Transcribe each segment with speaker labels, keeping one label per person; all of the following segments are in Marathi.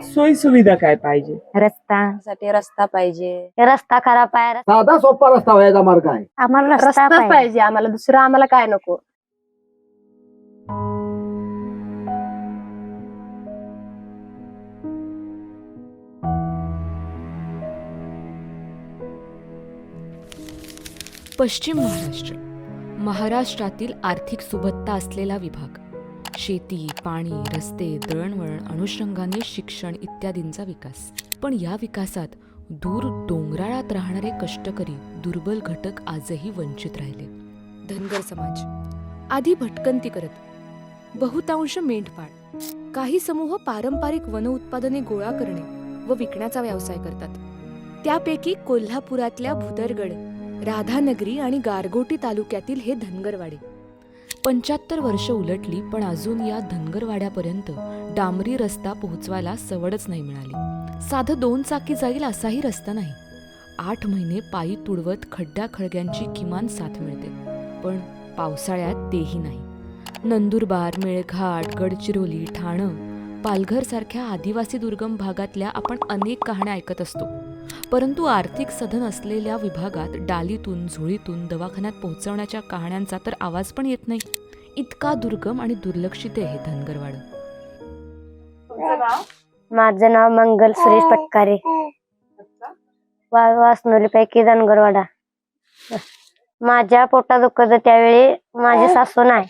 Speaker 1: सोयी सुविधा काय पाहिजे?
Speaker 2: रस्ता.
Speaker 3: साठी रस्ता पाहिजे.
Speaker 2: रस्ता खराब आहे
Speaker 4: साधा सोपा रस्ता व्हायचा मार्ग आहे
Speaker 2: आम्हाला रस्ता
Speaker 3: रस्ताच
Speaker 2: पाहिजे.
Speaker 3: पाहिजे आम्हाला दुसरं आम्हाला काय नको?
Speaker 5: पश्चिम महाराष्ट्र महाराष्ट्रातील आर्थिक सुबत्ता असलेला विभाग. शेती पाणी रस्ते दळणवळण अनुषंगाने शिक्षण इत्यादींचा विकास. पण या विकासात दूर डोंगराळात राहणारे कष्टकरी दुर्बल घटक आजही वंचित राहिले. धनगर समाज. आधी भटकंती करत. बहुतांश मेंढपाळ. काही समूह पारंपरिक वन उत्पादने गोळा करणे व विकण्याचा व्यवसाय करतात. त्यापैकी कोल्हापुरातल्या भुदरगड राधानगरी आणि गारगोटी तालुक्यातील हे धनगरवाडे. पंच्याहत्तर वर्ष उलटली पण अजून या धनगरवाड्यापर्यंत डांबरी रस्ता पोहोचवायला सवडच नाही मिळाली. साधं दोन चाकी जाईल असाही रस्ता नाही. आठ महिने पायी तुडवत खड्ड्या खळग्यांची किमान साथ मिळते पण पावसाळ्यात तेही नाही. नंदुरबार मेळघाट गडचिरोली ठाणं पालघरसारख्या आदिवासी दुर्गम भागातल्या आपण अनेक कहाण्या ऐकत असतो. परंतु आर्थिक सधन असलेल्या विभागात डालीतून झुळीतून दवाखान्यात पोहोचवण्याच्या कहाण्यांचा तर आवाज पण येत नाही. इतका दुर्गम आणि दुर्लक्षित आहे हे धनगरवाड.
Speaker 2: माझं नाव मंगल सुरेश पटकारे. वा- वासनोली पैकी धनगरवाडा. माझ्या पोटा दुखत त्यावेळी माझी सासू नाही.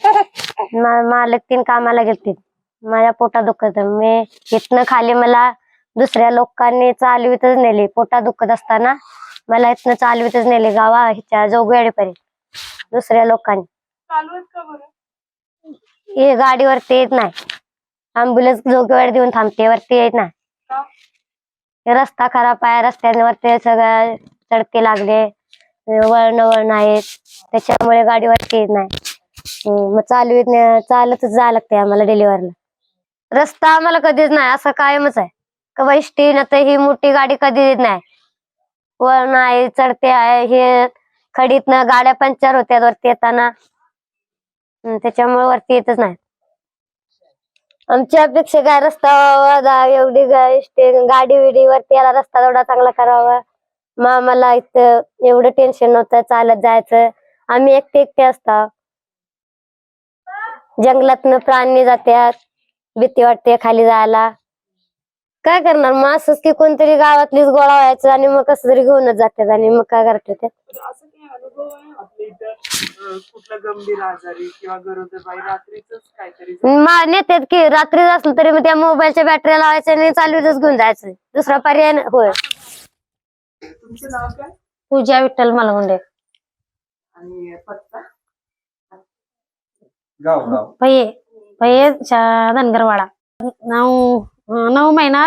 Speaker 2: मा- मालक तीन कामाला गेलते माझ्या पोटा दुखत. मी इथनं खाली मला दुसऱ्या लोकांनी चालवीतच नेले. पोटा दुखत असताना मला इथनं चालवीतच नेले. गावा ह्याच्या जोगवेडीपर्यंत दुसऱ्या लोकांनी. हे गाडीवरती येत नाही. अँब्युलन्स जोगवेड देऊन थांबते. वरती येत नाही. रस्ता खराब आहे. रस्त्यांवरती सगळं चढके लागले. वळण वळण आहेत. त्याच्यामुळे गाडीवरती येत नाही. मग चालवीत नाही- चालतच जावं लागते आम्हाला डिलिव्हरला रस्ता आम्हाला कधीच नाही. असं कायमच आहे. का बाई तर ही मोठी गाडी कधी येत नाही. वळण आहे चढते आहे हे खडीतनं गाड्या पंक्चर होत्या वरती येताना. त्याच्यामुळे वरती येतच नाही. आमची अपेक्षा काय रस्ता एवढी गा- गाडी विडी वरती याला रस्ता तेवढा चांगला करावा. मग आम्हाला इथं एवढं टेन्शन नव्हतं चालत जायचं. आम्ही एकटे एकटे असतो. जंगलातनं प्राणी जात्यात भीती वाटते खाली जायला. काय करणार? मग असंच की कोणतरी गावातलीच गोळा व्हायचं आणि मग कसं तरी घेऊनच जातात आणि मग काय करतात ते?
Speaker 1: तर असं काही अनुभव आहे? आपल्या इथं अं, कुठला गंभीर आजारी किंवा रात्रीच काहीतरी
Speaker 2: मा- नेतात की रात्री असलं तरी मग त्या मोबाईलच्या बॅटऱ्या लावायच्या आणि चालवीतच घेऊन जायचं. दुसरा पर्याय नाही. होय.
Speaker 1: तुमचं नाव काय?
Speaker 2: पूजा विठ्ठल मलगुंडे.
Speaker 1: आणि पत्ता?
Speaker 4: गाव गाव.
Speaker 6: पये पये धनगरवाडा. अं, नऊ महिना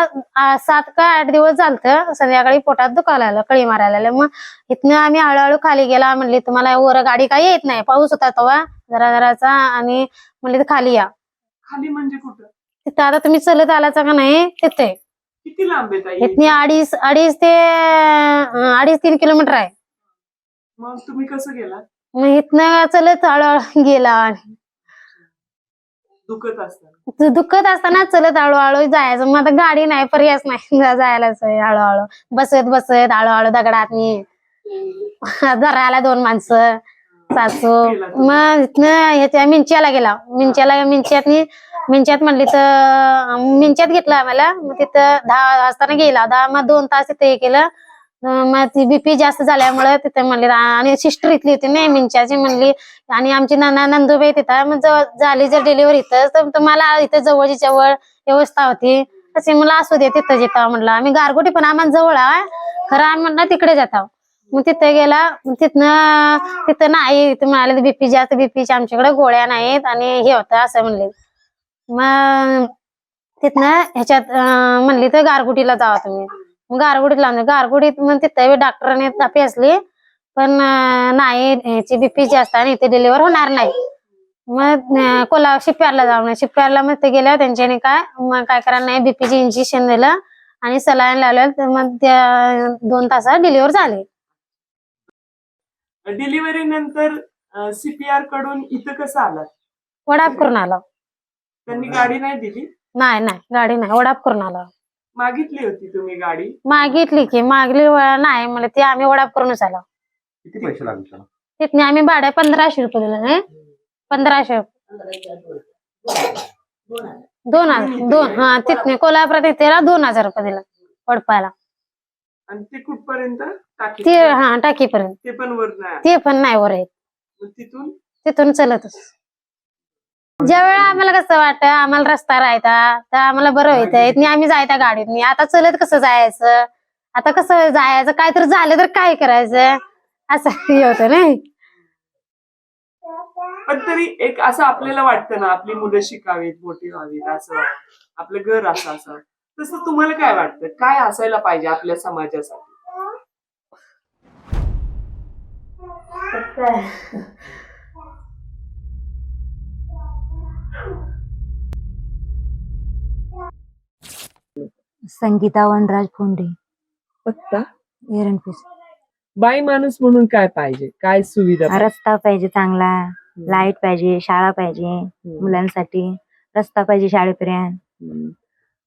Speaker 6: सात का आठ दिवस झालत. संध्याकाळी पोटात दुखायला लागलं कळी मारायला मग इथनं आम्ही हळूहळू खाली गेला म्हणली तुम्हाला वर गाडी काही येत नाही पाऊस होता तेव्हा जरा जराचा आणि म्हणली खाली या.
Speaker 1: खाली म्हणजे कुठं?
Speaker 6: तिथं आता तुम्ही चलत आलाचा का नाही तिथे.
Speaker 1: किती लांब
Speaker 6: इथनी अडीच अडीच ते अडीच तीन किलोमीटर आहे.
Speaker 1: मग तुम्ही कसं गेला
Speaker 6: मग इथनं चलत हळूहळू गेला
Speaker 1: दुखत असताना
Speaker 6: दुखत असताना चलत हळूहळू जायचं. मग आता गाडी नाही पर्यायच नाही. जा- जायलाच आहे हळूहळू. बसत बसत हळूहळू दगडात धरायला दोन माणसं सासू. मग इथनं ह्याच्या मिंच्याला गेला मिंच्याला मिंच्यात मिंच्यात म्हणली तर मिंच्यात घेतलं आम्हाला. मग तिथं दहा वाजताना गेला. दहा मग दोन तास तिथे हे केलं. ती बीपी जास्त झाल्यामुळे तिथे म्हणली आणि सिस्टर इथली होती नाही मिंच्याची म्हणली आणि आमची नाना नंदूबाई तिथं मग झाली जर डिलिव्हरी इथं तर तुम्हाला इथं जवळची जवळ व्यवस्था होती. तसे मला असू दे तिथं जिथं म्हणलं आम्ही गारगोटी पण आम्हाला जवळ आहे खरं आम्ही म्हणलं तिकडे जातो मग तिथे गेला तिथनं तिथं नाही तिथं म्हणाले बीपी जास्त बीपीच्या आमच्याकडे गोळ्या नाहीत आणि हे होतं असं म्हणले. मग तिथनं ह्याच्यात म्हणली तर गारगुटीला जावा तुम्ही. मग गारगुटीत लावून गारगुटीत मग तिथं डॉक्टरांनी तापी असली पण नाही ह्याची बीपी जास्त आणि इथे डिलिव्हर होणार नाही. मग अं, कोल्हा शिप्यारला जाऊन शिप्यारला मग ते गेल्यावर त्यांच्याने काय मग काय करायला नाही बीपीचे इंजेक्शन दिलं आणि सलाईन लावलं तर मग त्या दोन तासात डिलिव्हर झाले.
Speaker 1: डिलिव्हरी नंतर सीपीआरकडून इथं कसं आलात
Speaker 6: वडाप करून आलो.
Speaker 1: त्यांनी गाडी नाही दिली?
Speaker 6: नाही नाही गाडी नाही वडाप करून आलो.
Speaker 1: मागितली होती तुम्ही गाडी?
Speaker 6: मागितली की मागली वेळा नाही मला ती आम्ही वडाप करूनच आलो.
Speaker 7: किती पैसे लागले त्याला?
Speaker 6: तिथने आम्ही भाड्या पंधराशे रुपये दिले नाही पंधराशे. दोन हजार दोन हा तिथने कोल्हापुरात येतेला दोन हजार रुपये दिला वडपायला
Speaker 1: आणि ते कुठपर्यंत? टाकी
Speaker 6: ते हा टाकीपर्यंत.
Speaker 1: ते पण वर नाही आलं.
Speaker 6: ते पण नाही वर येत
Speaker 1: मग तिथून?
Speaker 6: तिथून चलतच. ज्या वेळा आम्हाला कसं वाटतं आम्हाला रस्ता राहायचा तर आम्हाला बरं व्हायचं. इथनी आम्ही जायचा गाडीतनी. आता चलत कसं जायचं? आता कसं जायचं? काय तर झालं तर काय करायचं? असं हे होतं नाही.
Speaker 1: पण तरी एक असं आपल्याला वाटतं ना आपली मुलं शिकावीत मोठी व्हावीत असं. आपलं घर असं असं. तसं तुम्हाला काय वाटतं? काय असायला पाहिजे आपल्या समाजासाठी?
Speaker 8: संगीता वनराज फोंडे.
Speaker 1: पत्ता?
Speaker 8: एरनपीस
Speaker 1: बाई माणूस म्हणून काय पाहिजे? काय सुविधा पाहिजे?
Speaker 8: रस्ता पाहिजे चांगला लाइट पाहिजे शाळा पाहिजे. मुलांसाठी रस्ता पाहिजे शाळेपर्यंत.
Speaker 1: हम्म.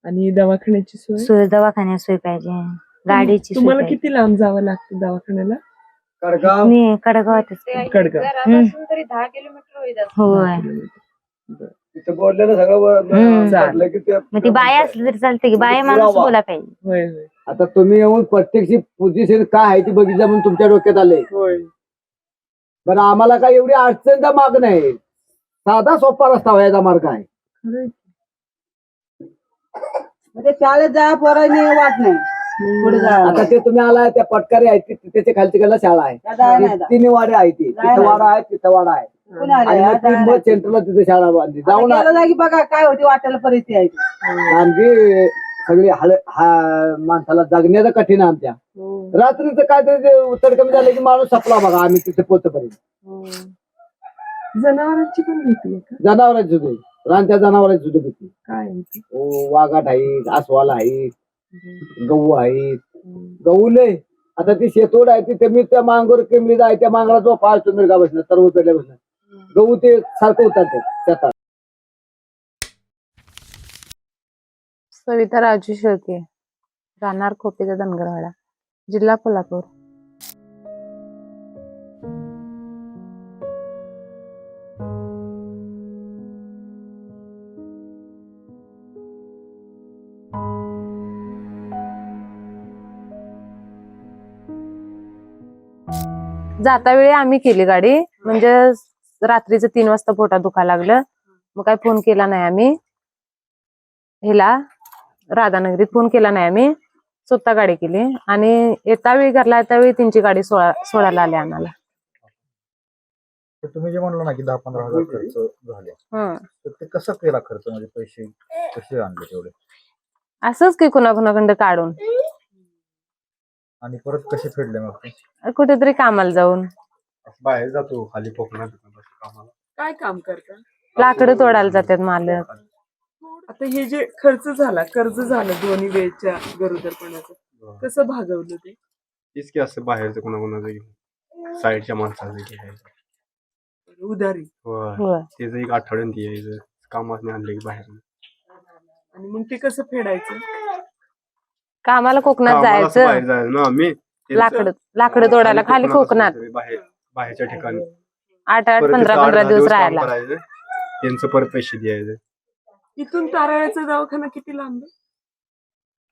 Speaker 1: आणि दवाखान्याची सोय?
Speaker 8: सोय दवाखान्यात सोय पाहिजे. गाडीची सोय
Speaker 1: तुम्हाला
Speaker 8: पाहिजे.
Speaker 1: किती लांब जावं लागतं दवाखान्याला?
Speaker 4: कडगाव.
Speaker 8: मी कडगावातच.
Speaker 1: कडगाव.
Speaker 3: तरी दहा किलोमीटर होईल
Speaker 8: होय.
Speaker 4: तिथं बोललेलं सगळं वर-
Speaker 8: हम्म.
Speaker 4: पडलं की ते
Speaker 8: मग ती बाय असली तरी चालते की बाय माणूस
Speaker 4: पुरावा.
Speaker 8: बोला पाहिजे
Speaker 1: होय होय.
Speaker 4: आता तुम्ही येऊन प्रत्यक्ष पोझिशन काय आहे ती बघितलं म्हणून तुमच्या डोक्यात आलंय.
Speaker 1: होय.
Speaker 4: पण आम्हाला काय एवढी अडचणचा मार्ग नाही. साधा सोपा रस्ता व्हायचा मार्ग आहे.
Speaker 1: खरंय.
Speaker 9: म्हणजे शाळेत जा पोरांनी वाट नाही. पुढे जायला
Speaker 4: आता ते तुम्ही आलाय त्या पटकारी आहेत ती- त्याच्या खालची कडला शाळा आहे
Speaker 9: नाही.
Speaker 4: तिन्ही वाडे आहे ती तिथं वाडा आहे तिथं वाडा आहे
Speaker 9: कोणी आले?
Speaker 4: आणि मग
Speaker 9: आता
Speaker 4: ती
Speaker 9: जायला
Speaker 4: मग
Speaker 9: नाही.
Speaker 4: सेंटरला तिथे शाळा बांधली
Speaker 9: आता
Speaker 4: जाऊन
Speaker 9: गेलं जागी बघा काय होती वाटायला परिस्थिती आहे ती.
Speaker 4: आमची सगळी हल हा माणसाला जगण्याचं कठीण आहे आमच्या
Speaker 1: हो.
Speaker 4: रात्रीचं काय तरी तड कमी झालं की माणूस सपला बघा आम्ही तिथे पोहोचपर्यंत
Speaker 1: हो. जनावरांची पण भीती आहे का
Speaker 4: जनावरांची सुद्धा रानच्या जनावरांची सुद्धा भीती
Speaker 1: काय आहे ते?
Speaker 4: ओ वाघाट आहेत अस्वाल आहेत गहू आहेत गहू लय. आता ती शेतोड आहे तिथे मी त्या मांगोर केमली जाय त्या मांगला जो फार तुम्ही का बसणार सर्व पेटल्या बसणार गहू ते सारखं उतरते शेतात.
Speaker 3: सविता राजू शेळके राहणार खोपेचा धनगरवाडा जिल्हा कोल्हापूर. जाता वेळी आम्ही केली गाडी. म्हणजे रात्रीचं तीन वाजता पोटात दुखा लागलं. मग काय फोन केला नाही आम्ही. हिला राधानगरीत फोन केला नाही आम्ही. स्वतः गाडी केली. आणि येता वेळी घरला येता वेळी त्यांची गाडी सोडा सोडायला आली आम्हाला.
Speaker 7: तुम्ही जे म्हणलं ना की दहा पंधरा हजार खर्च झाले.
Speaker 3: हं.
Speaker 7: तर ते कसं केला खर्च? म्हणजे पैसे कसे आणले तेवढे?
Speaker 3: असंच की कुणाकुणाकडं काढून.
Speaker 7: आणि परत कसे फेडले मग? ते
Speaker 3: कुठेतरी कामाला जाऊन.
Speaker 7: बाहेर जातो खाली कोकणात. कामाला
Speaker 1: काय काम करता?
Speaker 3: लाकडं तोडायला जातात मालक.
Speaker 1: आता हे जे खर्च झाला कर्ज झालं दोन्ही वेळच्या गरोदरपणाचं कसं भागवलं ते?
Speaker 10: तीच की असं बाहेरचं कोणाकोणाचं घेऊन साईडच्या माणसाचं घ्यायचं
Speaker 1: उधारी.
Speaker 10: होय.
Speaker 3: होय.
Speaker 10: त्याचं एक आठवड्यात यायचं. कामात आणलं की बाहेर.
Speaker 1: आणि मग ते कसं फेडायचं?
Speaker 3: कामाला कोकणात
Speaker 10: कामाला असं बाहेर
Speaker 3: जायचं
Speaker 10: जायचं ना आम्ही? त्यांचं
Speaker 3: लाकडं लाकडं तोडायला खाली कोकणात
Speaker 10: बाहेर बाहेरच्या ठिकाणी.
Speaker 3: आठ आठ
Speaker 10: परत
Speaker 3: पंधरा
Speaker 10: तिथं आठ
Speaker 3: पंधरा
Speaker 10: दहा
Speaker 3: दिवस
Speaker 10: काम
Speaker 3: राहायला.
Speaker 10: करायचं. त्यांचं परत पैसे द्यायचे.
Speaker 1: इथून ताराळ्याचा दवाखाना किती लांब आहे?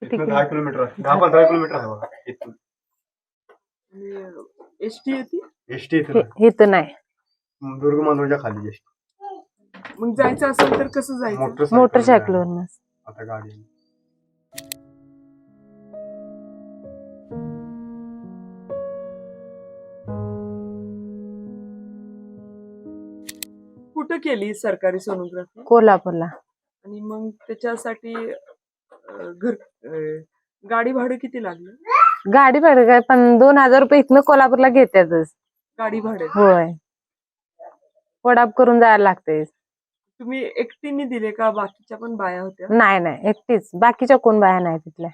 Speaker 10: इथनं दहा किलोमीटर आहे. दहा पंधरा किलोमीटर आहे बघा इथून.
Speaker 1: आणि एस टी येते
Speaker 10: एसटी इथं
Speaker 3: हे- इथं नाही.
Speaker 10: दुर्ग मांजूरच्या खाली एसटी.
Speaker 1: मग जायचं असेल तर कसं जायचं?
Speaker 10: मोटरसायकल
Speaker 3: मोटरसायकलवरनं
Speaker 10: आता गाडी
Speaker 1: कुठं केली सरकारी सोनोग्राफी?
Speaker 3: कोल्हापूरला.
Speaker 1: आणि मग त्याच्यासाठी अं, घर अं, गाडी भाडं किती लागलं?
Speaker 3: गाडी भाडं काय पण दोन हजार रुपये इथनं कोल्हापूरला घेतातच
Speaker 1: गाडी भाडं.
Speaker 3: होय. वडाप करून जायला लागते
Speaker 1: तुम्ही एकटीने दिले का? बाकीच्या पण बाया होत्या?
Speaker 3: नाही नाही. एकटीच. बाकीच्या कोण बाया नाही तिथल्या.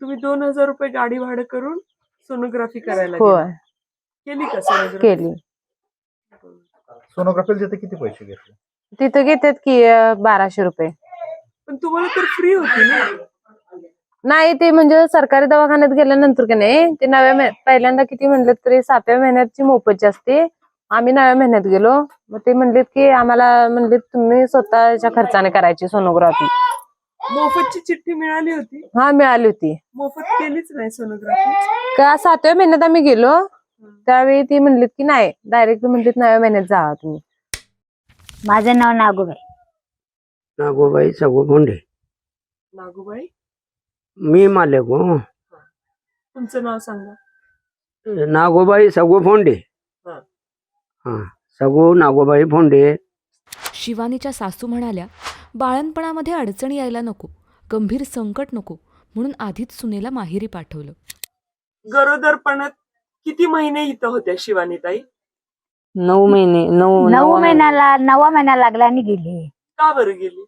Speaker 1: तुम्ही दोन हजार रुपये गाडी भाडं करून सोनोग्राफी करायला
Speaker 3: होय.
Speaker 1: केली का सोनोग्राफी?
Speaker 3: केली.
Speaker 7: सोनोग्राफीला तिथे किती पैसे घेतले?
Speaker 3: तिथं घेतात की अं, बाराशे रुपये.
Speaker 1: पण तुम्हाला तर फ्री होती ना.
Speaker 11: नाही ते म्हणजे सरकारी दवाखान्यात गेल्यानंतर की नाही ते नव्या महि- पहिल्यांदा किती म्हणलं तरी सातव्या महिन्याची मोफतची असते. आम्ही नव्या महिन्यात गेलो. मग ते म्हणलेत की आम्हाला म्हणलेत तुम्ही स्वतःच्या खर्चाने करायची सोनोग्राफी.
Speaker 1: मोफतची चिठ्ठी मिळाली होती?
Speaker 11: हा मिळाली होती.
Speaker 1: मोफत केलीच नाही सोनोग्राफी.
Speaker 11: का सातव्या महिन्यात आम्ही गेलो. त्यावेळी ती म्हणलीत की नाही डायरेक्ट म्हणलीत नव्या महिन्यात जा तुम्ही.
Speaker 8: माझं नाव नागूबाई.
Speaker 12: नागोबाई सगो फोंडे
Speaker 1: नागूबाई?
Speaker 12: मी मालक हो.
Speaker 1: तुमचं नाव सांगा.
Speaker 12: नागोबाई सगो फोंडे
Speaker 1: हा.
Speaker 12: हा सगो नागोबाई फोंडे.
Speaker 5: शिवानीच्या सासू म्हणाल्या बाळणपणामध्ये अडचण यायला नको गंभीर संकट नको म्हणून आधीच सुनेला माहेरी पाठवलं.
Speaker 1: गरोदरपणात किती महिने इथं होत्या शिवानीताई
Speaker 11: नऊ महिने नऊ
Speaker 8: नऊ महिन्याला नववा महिना लागला आणि गेली.
Speaker 1: का बरं गेली?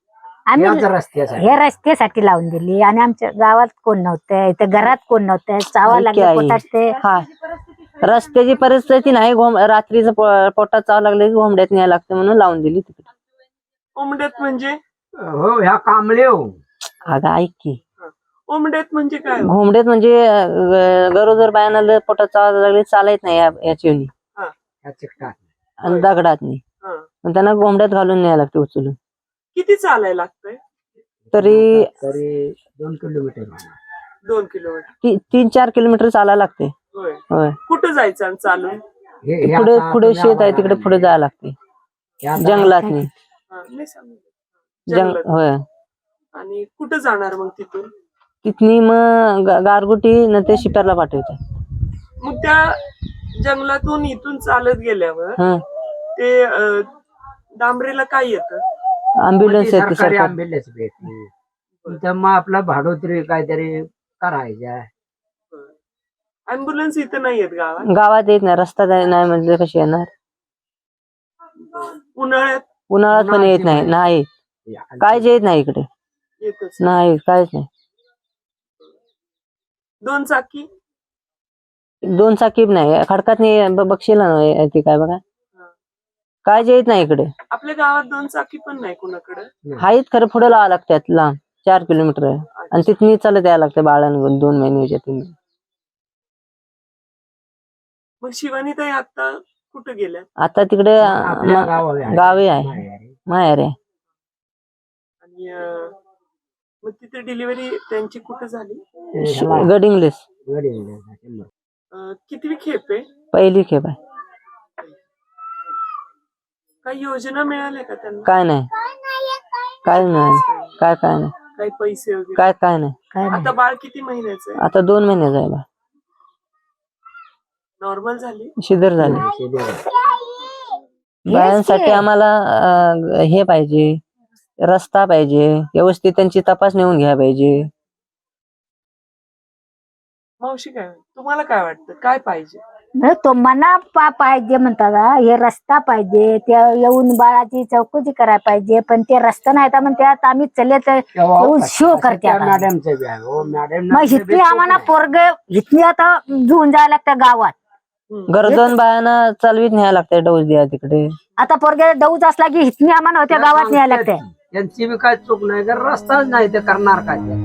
Speaker 8: आम्ही
Speaker 13: याच रस्त्यासाठी.
Speaker 8: हे रस्त्यासाठी लावून दिली. आणि आमच्या गावात कोण नव्हतं इथं घरात कोण नव्हतं चावा
Speaker 11: ऐक की
Speaker 8: लागलं
Speaker 11: आई.
Speaker 8: पोटात ते.
Speaker 11: हा. रस्त्याची परिस्थिती नाही घोम रात्रीचं प- पोटात चाव लागले की घोंबड्यात न्यायला लागते म्हणून लावून दिली तिकडे.
Speaker 1: म्हणजे?
Speaker 12: हो ह्या कांबळे हो.
Speaker 11: अगं ऐक. की
Speaker 1: ओमड्यात म्हणजे काय हो?
Speaker 11: घोंबड्यात म्हणजे अं, गरोदर बायांना लय पोटात चाव लागले चालत नाही या- याची. आणि दगडात नाही
Speaker 1: हा.
Speaker 11: मग त्यांना घोंबड्यात घालून न्यायला लागते उचलून.
Speaker 1: किती चालायला लागतंय?
Speaker 11: तरी
Speaker 12: तरी दोन किलोमीटर
Speaker 1: दोन किलोमीटर.
Speaker 11: ती- तीन चार किलोमीटर चालायला लागते.
Speaker 1: होय.
Speaker 11: होय.
Speaker 1: कुठं जायचं आणि चालून?
Speaker 12: हे- हे
Speaker 11: पुढे
Speaker 12: आता
Speaker 11: पुढे
Speaker 12: तुम्ही
Speaker 11: शेत आहे
Speaker 12: आम्हाला
Speaker 11: तिकडे पुढे जायला लागते.
Speaker 12: हे आता
Speaker 11: जंगलात नाही
Speaker 1: हा, नाही सांगितलं.
Speaker 11: जंग
Speaker 1: जंगलात.
Speaker 11: होय.
Speaker 1: आणि कुठं जाणार मग तिथून?
Speaker 11: तिथनी मग गा- गारगुटी न ते शिप्यारला पाठवतात
Speaker 1: मग त्या जंगलातून इथून चालत गेल्यावर
Speaker 11: हं.
Speaker 1: ते अं, डांबरेला काय येतं?
Speaker 11: अम्ब्युलन्स येते
Speaker 12: सरकारी
Speaker 11: सरकार.
Speaker 12: आंबेलेच भेटली तर मग आपला भाडोत्री काहीतरी करायचा.
Speaker 1: अम्ब्युलन्स इथं नाही येत गावात?
Speaker 11: गावात येत नाही रस्ता नाही नाही म्हणजे कशी येणार?
Speaker 1: उन्हाळ्यात?
Speaker 11: उन्हाळ्यात पण येत नाही नाही काहीच येत नाही इकडे.
Speaker 1: येतच
Speaker 11: नाही काहीच नाही.
Speaker 1: दोन चाकी?
Speaker 11: दोन चाकीब नाही. खडकात बक्षीला नाही ते काय बघा. काहीच येत नाही इकडे.
Speaker 1: आपल्या गावात दोन चाकी पण नाही कुणाकडे?
Speaker 11: आहेत खरं पुढे लावा लागतात लांब. चार किलोमीटर. आहे आणि तिथनी चालत यायला लागतं बाळांकडून दोन महिन्याच्या तीन
Speaker 1: मग शिवानीताई आता कुठं गेल्या
Speaker 11: आता तिकडे. गावी आहे.
Speaker 12: माहेरी.
Speaker 11: माहेर आहे.
Speaker 1: आणि मग तिथे डिलिव्हरी त्यांची कुठं झाली?
Speaker 11: गडिंग्लिस.
Speaker 1: अं, कितवी खेप आहे?
Speaker 11: पहिली खेप आहे.
Speaker 1: काही योजना मिळाल्या का त्यांना?
Speaker 11: काय नाही. काय नाही. काय काय नाही.
Speaker 1: काही पैसे वगैरे?
Speaker 11: काय काय नाही.
Speaker 1: आता बाळ किती महिन्याचं आहे?
Speaker 11: आता दोन महिने जायला
Speaker 1: नॉर्मल झाली?
Speaker 11: शिदर झाले.
Speaker 12: शिबिर.
Speaker 11: बायांसाठी आम्हाला अं, हे पाहिजे. रस्ता पाहिजे व्यवस्थित त्यांची तपासणी होऊन घ्या पाहिजे.
Speaker 1: मावशी काय तुम्हाला काय वाटतं? काय पाहिजे?
Speaker 8: न तो मना पा पाहिजे म्हणतात हा. हे रस्ता पाहिजे त्या येऊन बाळाची चौकशी करायला पाहिजे पण ते रस्ता नाही तर म्हणतात आम्ही चले तर येऊन शो करते आता.
Speaker 12: मॅडमचं बी आहे. हो. मॅडम
Speaker 8: मग हिथली आम्हाला पोरग हिथली आता जुळून जायला लागतं गावात.
Speaker 11: गरजन बायांना चालवीत न्यायला लागते डोस द्या तिकडे.
Speaker 8: आता पोरगे दौच असला की हिथनी आम्हाला होत्या गावात न्यायला लागते.
Speaker 12: त्यांची बी काय चूक नाही तर रस्ताच नाही ते करणार काय ते.